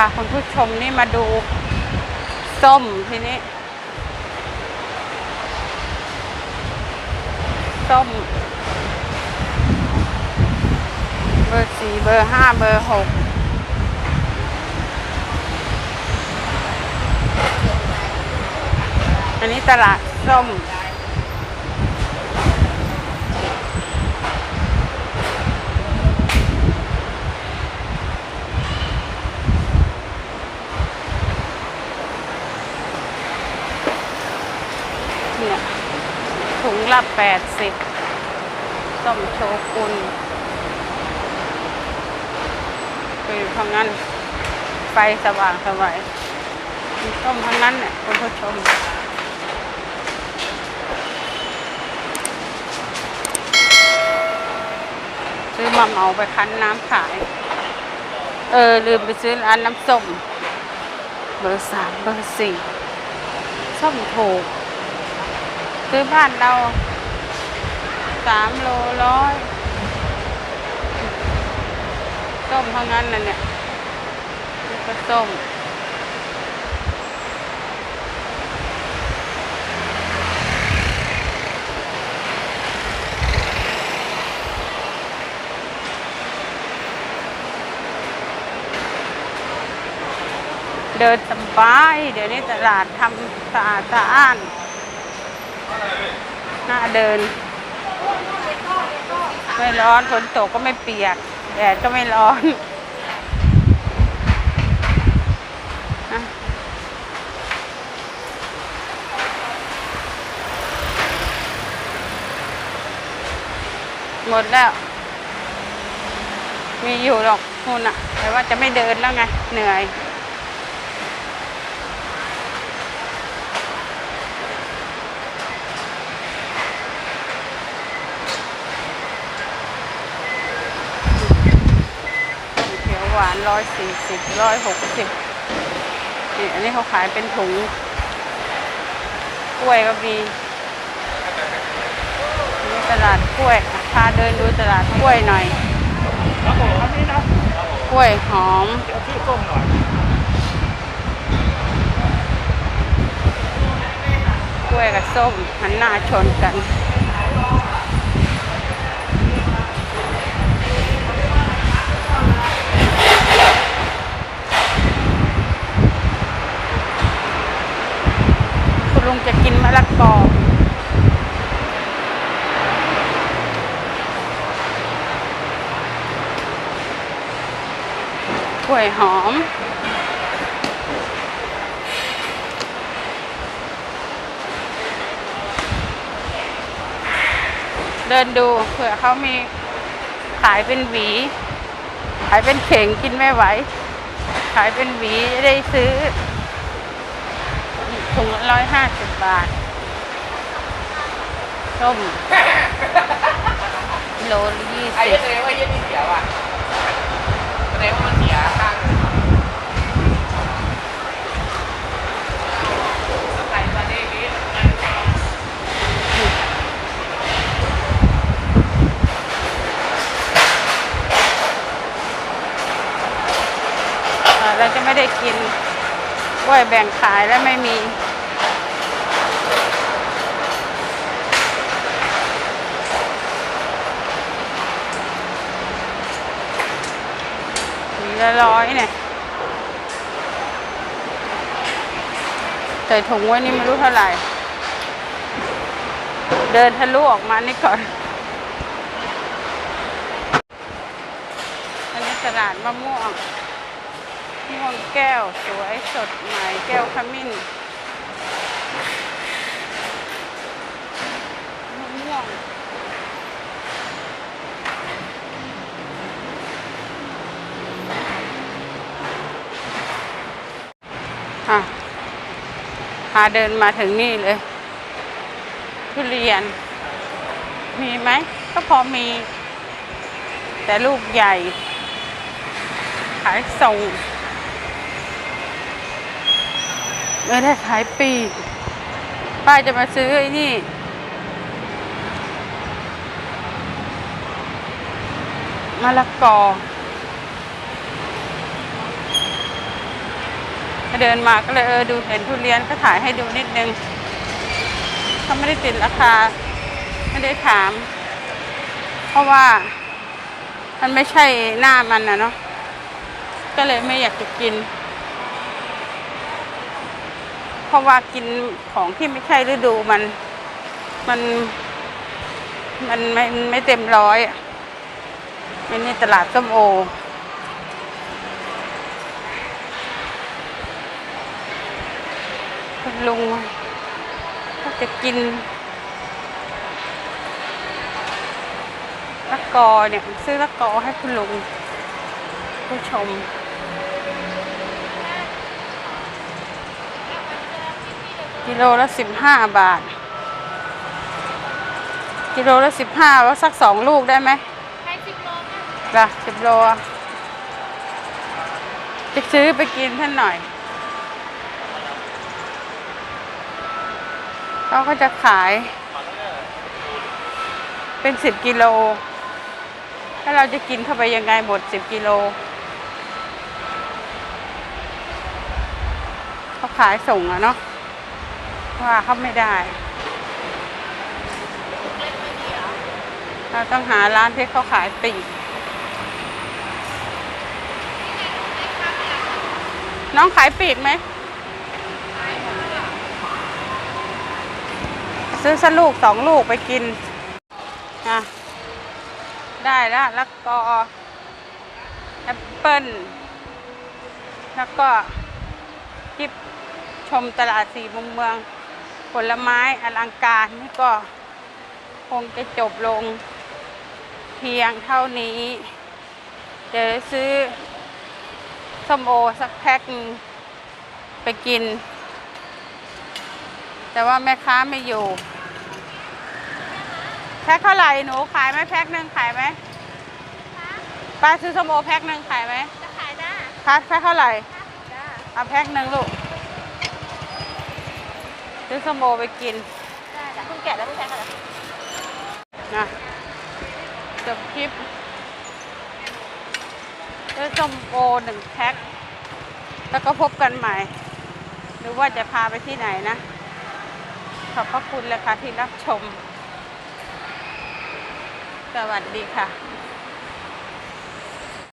พาคุณผู้ชมนี่มาดูส้มทีนี้ ส้ม เบอร์สี่เบอร์ห้าเบอร์หกอันนี้ตลาดส้ม เนี่ยถุง ละแปดสิบส้มโชกุนคือทางนั้น ไฟสว่างสวัยส้มทั้งนั้นเนี่ยคุณผู้ชมซื้อมาเหมาไปคั้นน้ำขาย เออ ลืมไปซื้อร้านน้ำส้ม เบอร์สามเบอร์สี่ส้มถูก ซื้อบ้านเราสามโลร้อยส้มเท่านั้นน่ะเนี่ยนี่ก็ส้มเดินสบาย เดี๋ยวนี้ตลาดทำสะอาดสะอ้าน หน้าเดิน ไม่ร้อนฝนตกก็ไม่เปียกแดดก็ไม่ร้อนหมดแล้ว มีอยู่หรอกนู่นอะแต่ว่าจะไม่เดินแล้วไง เหนื่อย เขียว หวานร้อยสี่สิบร้อยหกสิบนี่อันนี้เขาขายเป็นถุง กล้วยก็มีนี่ตลาดกล้วยพาเดินดูตลาดกล้วยหน่อยครับผมอันนี้นะกล้วยหอมเดี๋ยวชื่อส้มหน่อยกล้วยกับส้มหันหน้าชนกัน คุณลุงจะกินมะละกอ กล้ วยหอม เดินดูเผื่อเขามีขายเป็นหวี ขายเป็นเข่งกินไม่ไหว ขายเป็นหวีจะได้ซื้อถุงละร้อยห้าสิบบาทส้มโลละยี่ไอ้สิบแสดงว่าเย็นนี่เสียว่ะแสดงว่ามันเสียข้างใส่มาได้นี้ อ่าเราจะ ไม่ได้กินกล้วยแบ่งขายแล้วไม่มี มีละร้อยเนี่ยใส่ถุงไว้นี่ไม่รู้เท่าไหร่ เดินทะลุออกมานี่ก่อน อันนี้ตลาดมะม่วง ม่วงแก้วสวยสดใหม่แก้วขมิ้นมะม่วงอะพาเดินมาถึงนี่เลยทุเรียน มีไหม ก็พอมี แต่ลูกใหญ่ ขายส่ง ไม่ได้ขายปีกป้าจะมาซื้อไอ้นี่ มะละกอ เดินมาก็เลยเออดูเห็นทุเรียนก็ถ่ายให้ดูนิดนึงเขาไม่ได้ติดราคา ไม่ได้ถาม เพราะว่ามันไม่ใช่หน้ามันนะเนาะก็เลยไม่อยากจะกิน เพราะว่ากินของที่ไม่ใช่ฤดูมันมันมันไม่ไม่เต็มร้อยอันนี้ตลาดส้มโอ คุณลุงก็จะกินละกอเนี่ย ซื้อละกอให้คุณลุงผู้ชม กิโลละสิบห้าบาท กิโลละสิบห้าแล้วสักสองลูกได้ไหมใช้สิบโลนะล่ะสิบโลอะจะซื้อไปกินท่านหน่อย เขาก็จะขาย เป็นสิบกิโลแล้วเราจะกินเข้าไปยังไงหมดสิบกิโลเขาขายส่งอะเนาะ ว่าเขาไม่ได้ เราต้องหาร้านที่เขาขายปีกน้องขายปีกไหม ซื้อสักลูกสองลูกไปกินอะได้แล้วแล้วก็แอปเปิ้ลแล้วก็จิบชมตลาดสี่มุมเมือง ผลไม้อลังการนี่ก็คงจะจบลงเพียงเท่านี้เดี๋ยวซื้อส้มโอสักแพ็คหนึ่งไปกิน แต่ว่าแม่ค้าไม่อยู่ แพ็คเท่าไหร่หนูขายไหมแพ็คหนึ่งขายไหมป้าซื้อส้มโอแพ็คหนึ่งขายไหมจะขายได้พัดแพ็คเท่าไหร่จ้าเอาแพ็คหนึ่งลูก ซื้อส้มโอไปกินได้จ้ะเพิ่งแกะแล้วเพิ่งใช้กันแล้วนะจบคลิปด้วยส้มโอหนึ่งแพ็คแล้วก็พบกันใหม่ หรือว่าจะพาไปที่ไหนนะ ขอบพระคุณเลยค่ะที่รับชม สวัสดีค่ะ